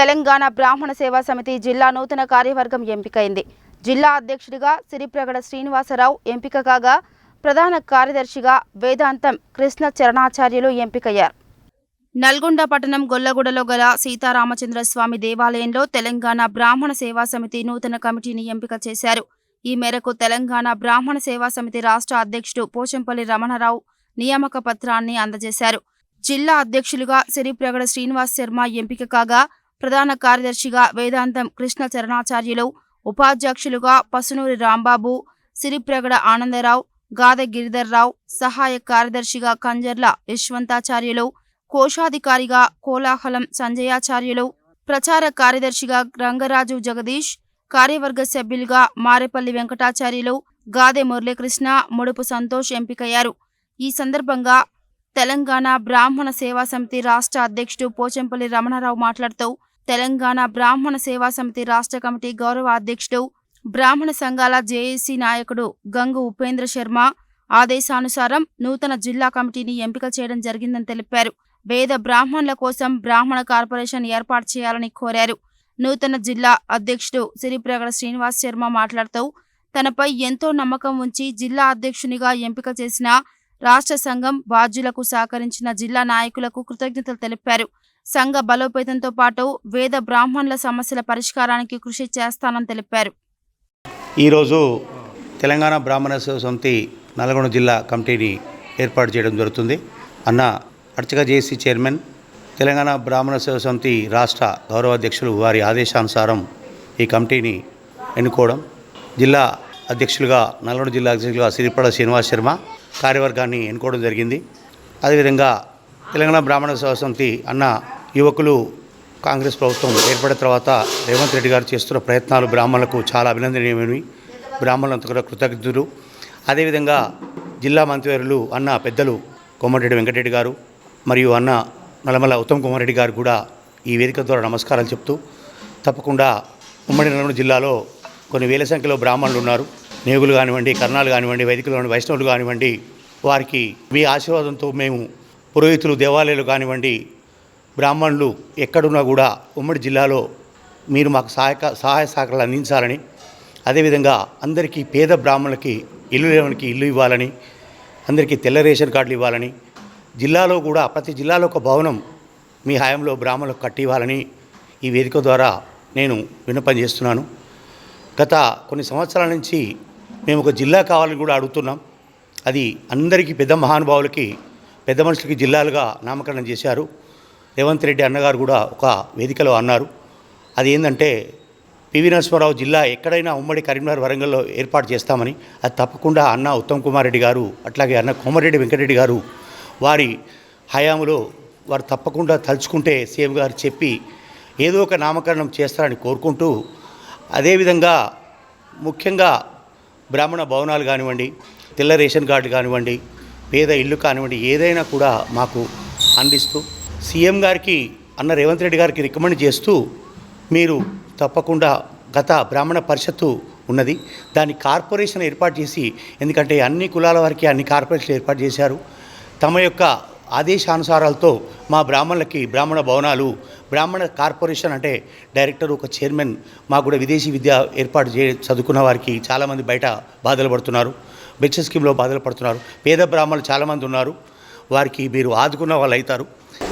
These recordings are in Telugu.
తెలంగాణ బ్రాహ్మణ సేవా సమితి జిల్లా నూతన కార్యవర్గం ఎంపికైంది. జిల్లా అధ్యక్షుడిగా సిరిప్రగడ శ్రీనివాసరావు ఎంపిక కాగా ప్రధాన కార్యదర్శిగా వేదాంతం కృష్ణ చరణాచార్యులు ఎంపికయ్యారు. నల్గొండ పట్టణం గొల్లగూడలో గల సీతారామచంద్రస్వామి దేవాలయంలో తెలంగాణ బ్రాహ్మణ సేవా సమితి నూతన కమిటీని ఎంపిక చేశారు. ఈ మేరకు తెలంగాణ బ్రాహ్మణ సేవా సమితి రాష్ట్ర అధ్యక్షుడు పోచంపల్లి రమణరావు నియామక పత్రాన్ని అందజేశారు. జిల్లా అధ్యక్షులుగా సిరిప్రగడ శ్రీనివాస్ శర్మ ఎంపిక కాగా ప్రధాన కార్యదర్శిగా వేదాంతం కృష్ణ చరణాచార్యులు ఉపాధ్యక్షులుగా పసునూరి రాంబాబు సిరిప్రగడ ఆనందరావు గాదె గిరిధర్రావు సహాయ కార్యదర్శిగా కంజర్ల యశ్వంతాచార్యులు కోశాధికారిగా కోలాహలం సంజయాచార్యులు ప్రచార కార్యదర్శిగా రంగరాజు జగదీష్ కార్యవర్గ సభ్యులుగా మారేపల్లి వెంకటాచార్యులు గాదె మురళీకృష్ణ ముడుపు సంతోష్ ఎంపికయ్యారు. ఈ సందర్భంగా తెలంగాణ బ్రాహ్మణ సేవా సమితి రాష్ట్ర అధ్యక్షుడు పోచంపల్లి రమణారావు మాట్లాడుతూ తెలంగాణ బ్రాహ్మణ సేవా సమితి రాష్ట్ర కమిటీ గౌరవ అధ్యక్షుడు బ్రాహ్మణ సంఘాల జేఏసీ నాయకుడు గంగు ఉపేంద్ర శర్మ ఆదేశానుసారం నూతన జిల్లా కమిటీని ఎంపిక చేయడం జరిగిందని తెలిపారు. వేద బ్రాహ్మణుల కోసం బ్రాహ్మణ కార్పొరేషన్ ఏర్పాటు చేయాలని కోరారు. నూతన జిల్లా అధ్యక్షుడు సిరిప్రగడ శ్రీనివాస్ శర్మ మాట్లాడుతూ తనపై ఎంతో నమ్మకం ఉంచి జిల్లా అధ్యక్షునిగా ఎంపిక చేసిన రాష్ట్ర సంఘం బాధ్యులకు సహకరించిన జిల్లా నాయకులకు కృతజ్ఞతలు తెలిపారు. సంఘ బలోపేతంతో పాటు వేద బ్రాహ్మణుల సమస్యల పరిష్కారానికి కృషి చేస్తానని తెలిపారు. ఈరోజు తెలంగాణ బ్రాహ్మణ సొంతి సమితి నల్గొండ జిల్లా కమిటీని ఏర్పాటు చేయడం జరుగుతుంది. అన్న అర్చక జేసీ చైర్మన్ తెలంగాణ బ్రాహ్మణ సేవ సమితి రాష్ట్ర గౌరవాధ్యక్షులు వారి ఆదేశానుసారం ఈ కమిటీని ఎన్నుకోవడం. జిల్లా అధ్యక్షులుగా నల్గొండ జిల్లా అధ్యక్షులుగా సిరిపడ శ్రీనివాస్ శర్మ కార్యవర్గాన్ని ఎన్నుకోవడం జరిగింది. అదేవిధంగా తెలంగాణ బ్రాహ్మణ సమితి అన్న యువకులు కాంగ్రెస్ ప్రభుత్వం ఏర్పడిన తర్వాత రేవంత్ రెడ్డి గారు చేస్తున్న ప్రయత్నాలు బ్రాహ్మణులకు చాలా అభినందనీయమైనవి. బ్రాహ్మణులంతా కూడా కృతజ్ఞతలు అదేవిధంగా జిల్లా మంత్రివర్యులు అన్న పెద్దలు కోమటిరెడ్డి వెంకటరెడ్డి గారు మరియు అన్న నల్లమల ఉత్తమ్ కుమార్ రెడ్డి గారు కూడా ఈ వేదిక ద్వారా నమస్కారాలు చెప్తూ తప్పకుండా ఉమ్మడి నల్గొండ జిల్లాలో కొన్ని వేల సంఖ్యలో బ్రాహ్మణులు ఉన్నారు. నేగులు కానివ్వండి కర్ణాలు కానివ్వండి వైదికులు కానివ్వండి వైష్ణవులు కానివ్వండి వారికి మీ ఆశీర్వాదంతో మేము పురోహితులు దేవాలయాలు కానివ్వండి బ్రాహ్మణులు ఎక్కడున్నా కూడా ఉమ్మడి జిల్లాలో మీరు మాకు సహాయక సహాయ సహకారాలు అందించాలని అదేవిధంగా అందరికీ పేద బ్రాహ్మణులకి ఇల్లు లేవనికి ఇల్లు ఇవ్వాలని అందరికీ తెల్ల రేషన్ కార్డులు ఇవ్వాలని జిల్లాలో కూడా ప్రతి జిల్లాలో ఒక భవనం మీ హయాంలో బ్రాహ్మణులకు కట్టి ఇవ్వాలని ఈ వేదిక ద్వారా నేను విన్నపం చేస్తున్నాను. గత కొన్ని సంవత్సరాల నుంచి మేము ఒక జిల్లా కావాలని కూడా అడుగుతున్నాం. అది అందరికీ పెద్ద మహానుభావులకి పెద్ద మనుషులకి జిల్లాలుగా నామకరణం చేశారు. రేవంత్ రెడ్డి అన్నగారు కూడా ఒక వేదికలో అన్నారు. అది ఏంటంటే పివి నరసింహారావు జిల్లా ఎక్కడైనా ఉమ్మడి కరీంనగర్ వరంగల్లో ఏర్పాటు చేస్తామని అది తప్పకుండా అన్న ఉత్తమ్ కుమార్ రెడ్డి గారు అట్లాగే అన్న కోమరెడ్డి వెంకటరెడ్డి గారు వారి హయాంలో వారు తప్పకుండా తలుచుకుంటే సీఎం గారు చెప్పి ఏదో ఒక నామకరణం చేస్తారని కోరుకుంటూ అదేవిధంగా ముఖ్యంగా బ్రాహ్మణ భవనాలు కానివ్వండి తెల్ల రేషన్ కార్డు కానివ్వండి పేద ఇల్లు కానివ్వండి ఏదైనా కూడా మాకు అందిస్తూ సీఎం గారికి అన్న రేవంత్ రెడ్డి గారికి రికమెండ్ చేస్తూ మీరు తప్పకుండా గత బ్రాహ్మణ పరిషత్తు ఉన్నది. దాన్ని కార్పొరేషన్ ఏర్పాటు చేసి ఎందుకంటే అన్ని కులాల వారికి అన్ని కార్పొరేషన్లు ఏర్పాటు చేశారు. తమ యొక్క ఆదేశానుసారాలతో మా బ్రాహ్మణులకి బ్రాహ్మణ భవనాలు బ్రాహ్మణ కార్పొరేషన్ అంటే డైరెక్టర్ ఒక చైర్మన్ మాకు కూడా విదేశీ విద్య ఏర్పాటు చే చదువుకున్న వారికి చాలామంది బయట బాధలు పడుతున్నారు. బెచ్చ స్కీమ్లో బాధలు పడుతున్నారు. పేద బ్రాహ్మణులు చాలామంది ఉన్నారు. వారికి మీరు ఆదుకున్న వాళ్ళు అవుతారు.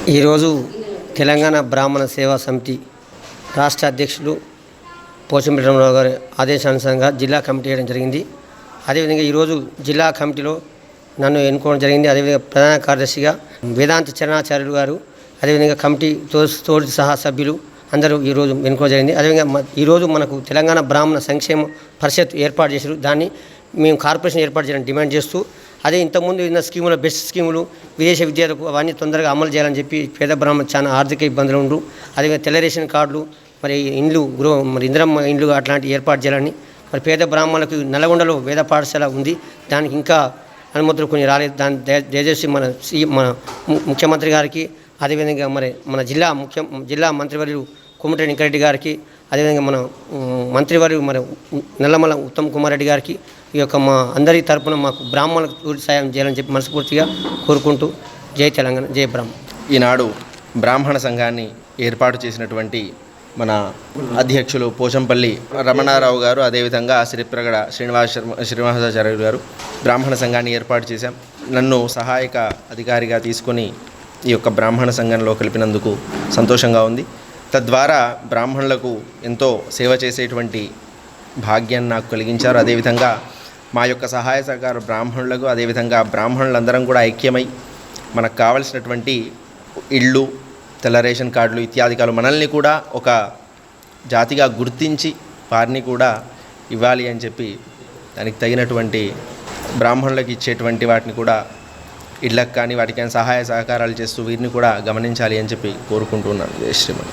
ఈరోజు తెలంగాణ బ్రాహ్మణ సేవా సమితి రాష్ట్ర అధ్యక్షులు పోచంపేటరావు గారి ఆదేశానుసారంగా జిల్లా కమిటీ వేయడం జరిగింది. అదేవిధంగా ఈరోజు జిల్లా కమిటీలో నన్ను ఎన్నుకోవడం జరిగింది. అదేవిధంగా ప్రధాన కార్యదర్శిగా వేదాంత చరణాచార్యులు గారు అదేవిధంగా కమిటీ తో తోటి సహా సభ్యులు అందరూ ఈరోజు ఎన్నుకోవడం జరిగింది. అదేవిధంగా ఈరోజు మనకు తెలంగాణ బ్రాహ్మణ సంక్షేమ పరిషత్ ఏర్పాటు చేశారు. దాన్ని మేము కార్పొరేషన్ ఏర్పాటు చేయడం డిమాండ్ చేస్తూ అదే ఇంతకుముందు ఉన్న స్కీముల బెస్ట్ స్కీములు విదేశ విద్యార్థులకు అవన్నీ తొందరగా అమలు చేయాలని చెప్పి పేద బ్రాహ్మణ చాలా ఆర్థిక ఇబ్బందులు ఉండు అదేవిధంగా తెల్ల రేషన్ కార్డులు మరి ఇండ్లు గృహ మరి ఇందిరమ్మ ఇండ్లు అట్లాంటివి ఏర్పాటు చేయాలని మరి పేద బ్రాహ్మణులకు నల్గొండలో వేద పాఠశాల ఉంది. దానికి ఇంకా అనుమతులు కొన్ని రాలేదు దాన్ని దయచేసి మన సి మన ము- ముఖ్యమంత్రి గారికి అదేవిధంగా మరి మన జిల్లా ముఖ్య జిల్లా మంత్రివర్యులు కోమటిరెడ్డి వెంకరెడ్డి గారికి అదేవిధంగా మన ఉమ్, మంత్రివర్యులు మరి నల్లమల ఉత్తమ్ కుమార్ రెడ్డి గారికి ఈ యొక్క మా అందరి తరపున మాకు బ్రాహ్మణులకు పూర్తి సాయం చేయాలని చెప్పి మనస్ఫూర్తిగా కోరుకుంటూ జై తెలంగాణ జై బ్రాహ్మణ్. ఈనాడు బ్రాహ్మణ సంఘాన్ని ఏర్పాటు చేసినటువంటి మన అధ్యక్షులు పోచంపల్లి రమణారావు గారు అదేవిధంగా శ్రీప్రగడ శ్రీనివాస శర్మ శ్రీనివాసాచార్యులు గారు బ్రాహ్మణ సంఘాన్ని ఏర్పాటు చేశాం. నన్ను సహాయక అధికారిగా తీసుకొని ఈ యొక్క బ్రాహ్మణ సంఘంలో కలిపినందుకు సంతోషంగా ఉంది. తద్వారా బ్రాహ్మణులకు ఎంతో సేవ చేసేటువంటి భాగ్యాన్ని నాకు కలిగించారు. అదేవిధంగా మా యొక్క సహాయ సహకార బ్రాహ్మణులకు అదేవిధంగా బ్రాహ్మణులందరం కూడా ఐక్యమై మనకు కావలసినటువంటి ఇళ్ళు తెల్ల రేషన్ కార్డులు ఇత్యాదికాలు మనల్ని కూడా ఒక జాతిగా గుర్తించి వారిని కూడా ఇవ్వాలి అని చెప్పి దానికి తగినటువంటి బ్రాహ్మణులకు ఇచ్చేటువంటి వాటిని కూడా ఇళ్ళకి కానీ వాటికి కానీ సహాయ సహకారాలు చేస్తూ వీరిని కూడా గమనించాలి అని చెప్పి కోరుకుంటున్నాను. జై శ్రీమన్.